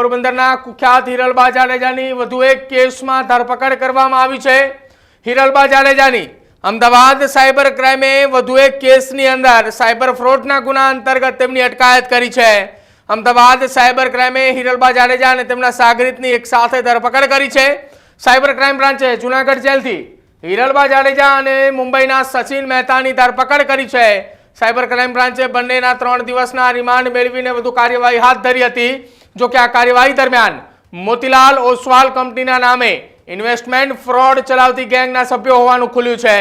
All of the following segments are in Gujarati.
પોરબંદરના કુખ્યાત હિરલબા જાડેજાની વધુ એક કેસમાં ધરપકડ કરવામાં આવી છે. હિરલબા જાડેજાની અમદાવાદ સાયબર ક્રાઇમે વધુ એક કેસની અંદર સાયબર ફ્રોડના ગુના અંતર્ગત તેમની અટકાયત કરી છે. અમદાવાદ સાયબર ક્રાઇમે હિરલબા જાડેજા અને તેમના સાગરીતની એક સાથે ધરપકડ કરી છે. સાયબર ક્રાઇમ બ્રાન્ચે જુનાગઢ જેલથી હિરલબા જાડેજા અને મુંબઈના સચિન મહેતાની ધરપકડ કરી છે. સાયબર ક્રાઇમ બ્રાન્ચે બંનેના ત્રણ દિવસના રિમાન્ડ મેળવીને વધુ કાર્યવાહી હાથ ધરી હતી. જો કે આ કાર્યવાહી દરમિયાન મોતીલાલ ઓસવાલ કંપનીના નામે ઇન્વેસ્ટમેન્ટ ફ્રોડ ચલાવતી ગેંગના સભ્યો હોવાનું ખુલ્યું છે.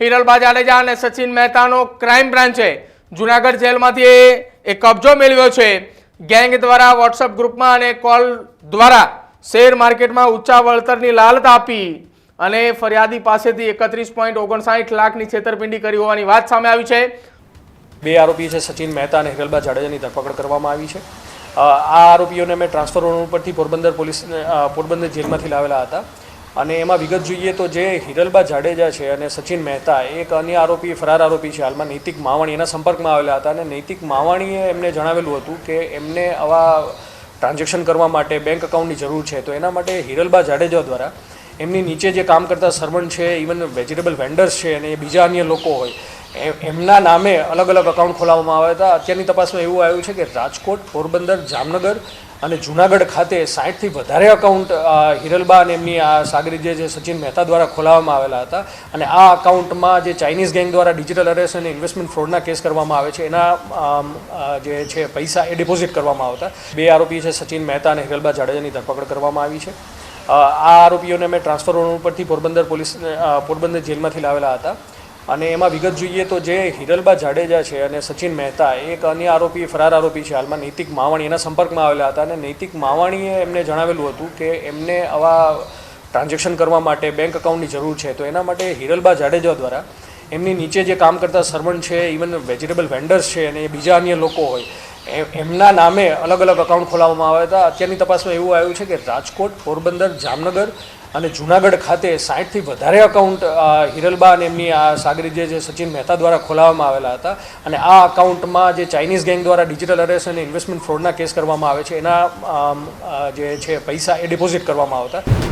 હિરલબા જાડેજા અને સચિન મહેતાનો ક્રાઇમ બ્રાન્ચે જુનાગઢ જેલમાંથી એ કબજો મેળવ્યો છે. ગેંગ દ્વારા વોટ્સઅપ ગ્રુપમાં અને કોલ દ્વારા શેર માર્કેટમાં ઊંચા વળતરની લાલચ આપી અને ફરિયાદી પાસેથી એકત્રીસ પોઈન્ટ ઓગણસાઠ લાખની છેતરપિંડી કરી હોવાની વાત સામે આવી છે. બે આરોપી છે, સચિન મહેતા અને હિરલબા જાડેજાની ધરપકડ કરવામાં આવી છે. આ આરોપીઓને મેં ટ્રાન્સફર રોડ ઉપરથી પોરબંદર પોલીસ પોરબંદર જેલમાંથી લાવેલા હતા. અને એમાં વિગત જોઈએ તો જે હિરલબા જાડેજા છે અને સચિન મહેતા, એક અન્ય આરોપી, ફરાર આરોપી છે. હાલમાં નૈતિક માવાણી એના સંપર્કમાં આવેલા હતા અને નૈતિક માવાણીએ એમને જણાવેલું હતું કે એમને આવા ટ્રાન્ઝેક્શન કરવા માટે બેંક અકાઉન્ટની જરૂર છે. તો એના માટે હિરલબા જાડેજા દ્વારા એમની નીચે જે કામ કરતા સર્વન્ટ છે, ઇવન વેજીટેબલ વેન્ડર્સ છે અને બીજા અન્ય લોકો હોય એ- એમના નામે અલગ અલગ અકાઉન્ટ ખોલાવવામાં આવ્યા હતા. અત્યારની તપાસમાં એવું આવ્યું છે કે રાજકોટ, પોરબંદર, જામનગર અને જુનાગઢ ખાતે સાઠથી વધારે અકાઉન્ટ હિરલબા અને એમની આ સાગરી જે સચિન મહેતા દ્વારા ખોલાવવામાં આવેલા હતા. અને આ અકાઉન્ટમાં જે ચાઇનીઝ ગેંગ દ્વારા ડિજિટલ અરેસ્ટ અને ઇન્વેસ્ટમેન્ટ ફ્રોડના કેસ કરવામાં આવે છે, એના જે છે, પૈસા એ ડિપોઝિટ કરવામાં આવતા. બે આરોપી છે, સચિન મહેતા અને હિરલબા જાડેજાની ધરપકડ કરવામાં આવી છે. આ આરોપીઓને મેં ટ્રાન્સફર ઉપરથી પોરબંદર પોલીસ પોરબંદર જેલમાંથી લાવેલા હતા. અને એમાં વિગત જોઈએ તો જે હિરલબા જાડેજા છે અને સચિન મહેતા, એક અન્ય આરોપી, ફરાર આરોપી છે. હાલમાં નૈતિક માવાણી એના સંપર્કમાં આવેલા હતા અને નૈતિક માવાણીએ એમને જણાવેલું હતું કે એમને આવા ટ્રાન્ઝેક્શન કરવા માટે બેંક અકાઉન્ટની જરૂર છે. તો એના માટે હિરલબા જાડેજા દ્વારા એમની નીચે જે કામ કરતા સર્વન્ટ છે, ઇવન વેજીટેબલ વેન્ડર્સ છે અને બીજા અન્ય લોકો હોય એ- એમના નામે અલગ અલગ અકાઉન્ટ ખોલાવવામાં આવ્યા હતા. અત્યારની તપાસમાં એવું આવ્યું છે કે રાજકોટ, પોરબંદર, જામનગર અને જુનાગઢ ખાતે સાઠથી વધારે અકાઉન્ટ હિરલબા અને એમની આ સાગરી જે સચિન મહેતા દ્વારા ખોલાવવામાં આવેલા હતા. અને આ અકાઉન્ટમાં જે ચાઇનીઝ ગેંગ દ્વારા ડિજિટલ અરેસ્ટ અને ઇન્વેસ્ટમેન્ટ ફ્રોડના કેસ કરવામાં આવે છે, એના જે છે, પૈસા એ ડિપોઝિટ કરવામાં આવતા.